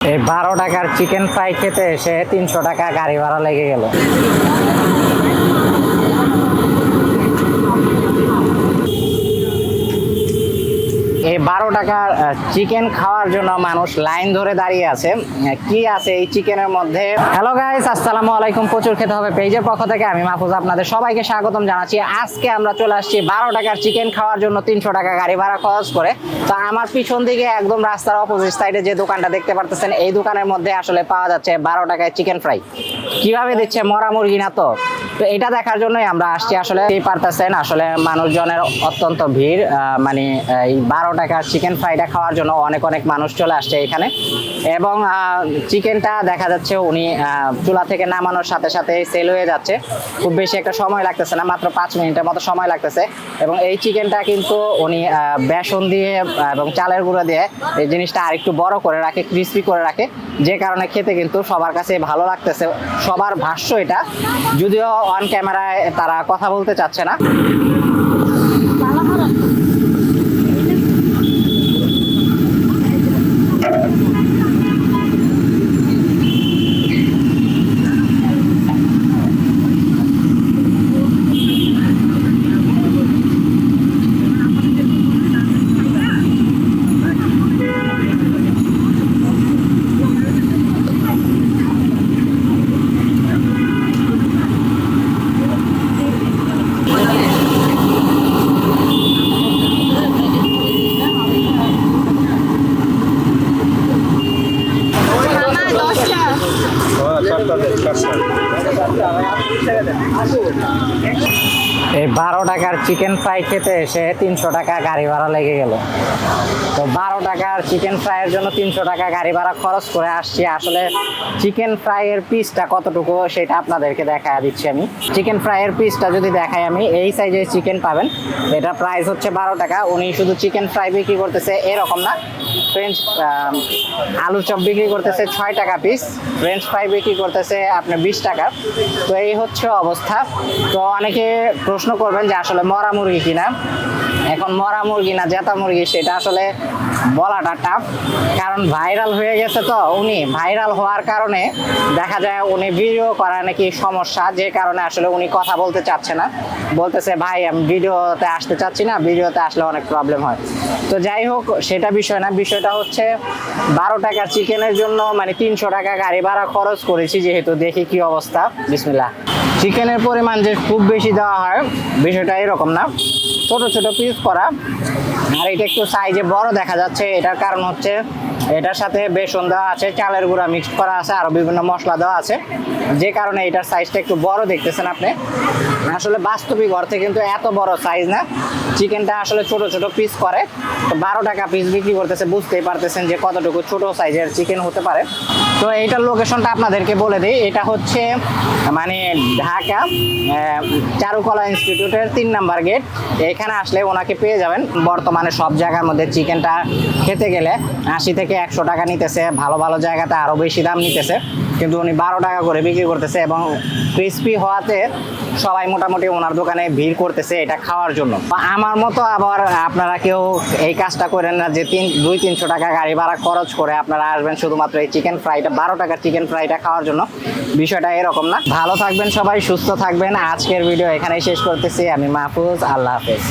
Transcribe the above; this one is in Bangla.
এই বারো টাকার চিকেন ফ্রাই খেতে এসে তিনশো টাকা গাড়ি ভাড়া লেগে গেল। এই বারো টাকার চিকেন খাওয়ার জন্য মানুষ লাইন ধরে দাঁড়িয়ে আছে। কি আছে এই চিকেনের মধ্যে? হ্যালো গাইস আসসালামু আলাইকুম। প্রচুর খেতে হবে পেজের পক্ষ থেকে। আমি মাহফুজ আপনাদের সবাইকে স্বাগতম জানাচ্ছি। আজকে আমরা চলে আসছি বারো টাকার চিকেন খাওয়ার জন্য তিনশো টাকা গাড়ি ভাড়া খরচ করে। তো আমার পিছন দিকে একদম রাস্তার অপোজিট সাইডে যে দোকানটা দেখতে পারতেছেন, এই দোকানের মধ্যে আসলে পাওয়া যাচ্ছে বারো টাকায় চিকেন ফ্রাই কীভাবে দিচ্ছে মরা মুরগি না তো? তো এটা দেখার জন্যই আমরা আসছি আসলে। এই পারতেছেন আসলে মানুষজনের অত্যন্ত ভিড় মানে এই বারো টাকার চিকেন ফ্রাইটা খাওয়ার জন্য অনেক অনেক মানুষ চলে আসছে এখানে। এবং চিকেনটা দেখা যাচ্ছে উনি চুলা থেকে নামানোর সাথে সাথে সেল হয়ে যাচ্ছে। খুব বেশি একটা সময় লাগতেছে না, মাত্র পাঁচ মিনিটের মতো সময় লাগতেছে। এবং এই চিকেনটা কিন্তু উনি বেসন দিয়ে এবং চালের গুঁড়ো দিয়ে এই জিনিসটা আরেকটু বড় করে রাখে ক্রিস্পি করে রাখে। যে কারণে খেতে কিন্তু সবার কাছে ভালো লাগতেছে, সবার ভাষ্য এটা। যদিও অন ক্যামেরায় তারা কথা বলতে চাচ্ছে না। এই বারো টাকার চিকেন ফ্রাই খেতে এসে তিনশো টাকা গাড়ি ভাড়া লেগে গেল। তো বারো টাকার চিকেন ফ্রাইয়ের জন্য তিনশো টাকা গাড়ি ভাড়া খরচ করে আসছি। আসলে চিকেন ফ্রাইয়ের পিসটা কতটুকু সেটা আপনাদেরকে দেখা দিচ্ছি আমি। চিকেন ফ্রাইয়ের পিসটা যদি দেখাই আমি, এই সাইজের চিকেন পাবেন। এটা প্রাইস হচ্ছে বারো টাকা। উনি শুধু চিকেন ফ্রাই বিক্রি করতেছে এরকম না। ফ্রেঞ্চ আলু চপ বিক্রি করতেছে ছয় টাকা পিস ফ্রেঞ্চ ফ্রাই বিক্রি করতেছে আপনার বিশ টাকা। তো এই হচ্ছে অবস্থা। তো অনেকে প্রশ্ন করবেন যে আসলে মরা মুরগি কিনা। এখন মরা মুরগি না জেতা মুরগি, সেটা আসলে বলাটা টাফ কারণ ভাইরাল হয়ে গেছে তো, উনি ভাইরাল হওয়ার কারণে দেখা যায় উনি ভিডিও করা নাকি সমস্যা, যে কারণে আসলে উনি কথা বলতে চাচ্ছে না। বলতেছে, ভাই, আমি ভিডিওতে আসতে চাচ্ছি না ভিডিওতে আসলে অনেক প্রবলেম হয়। তো যাই হোক, সেটা বিষয় না, বিষয়টা হচ্ছে বারো টাকার চিকেনের জন্য মানে তিনশো টাকা গাড়ি ভাড়া খরচ করেছি, যেহেতু দেখি কি অবস্থা। বিসমিল্লা চিকেনের পরিমাণ যে খুব বেশি দেওয়া হয়, বিষয়টা এরকম না। ছোট ছোট পিস করা। আর এটা একটু সাইজে বড় দেখা যাচ্ছে। এটার কারণ হচ্ছে, এটার সাথে বেসন দেওয়া আছে, চালের গুঁড়া মিক্স করা আছে, আরও বিভিন্ন মশলা দেওয়া আছে। যে কারণে এটার সাইজটা একটু বড় দেখতেছেন আপনি। আসলে বাস্তবিক অর্থে কিন্তু এত বড় সাইজ না। চিকেনটা আসলে ছোট ছোট পিস করে। তো বারো টাকা পিস বিক্রি করতেছে, বুঝতেই পারতেছেন যে কতটুকু ছোট সাইজের চিকেন হতে পারে। তো এইটার লোকেশনটা আপনাদেরকে বলে দিই, এটা হচ্ছে মানে ঢাকা চারুকলা ইনস্টিটিউটের তিন নাম্বার গেট এখানে আসলে ওনাকে পেয়ে যাবেন। বর্তমানে সব জায়গার মধ্যে চিকেনটা খেতে গেলে আশি থেকে একশো টাকা নিতেছে। ভালো ভালো জায়গাতে আরও বেশি দাম নিতেছে। কিন্তু উনি বারো টাকা করে বিক্রি করতেছে এবং ক্রিস্পি হওয়াতে সবাই মোটামুটি ওনার দোকানে ভিড় করতেছে এটা খাওয়ার জন্য। আমার মতো আবার আপনারা কেউ এই কাজটা করেন না যে তিন, দুই, তিনশো টাকা গাড়ি ভাড়া খরচ করে আপনারা আসবেন শুধুমাত্র এই চিকেন ফ্রাইটা বারো টাকার চিকেন ফ্রাইটা খাওয়ার জন্য। বিষয়টা এরকম না। ভালো থাকবেন সবাই, সুস্থ থাকবেন। আজকের ভিডিও এখানেই শেষ করতেছি। আমি মাহফুজ, আল্লাহ হাফেজ।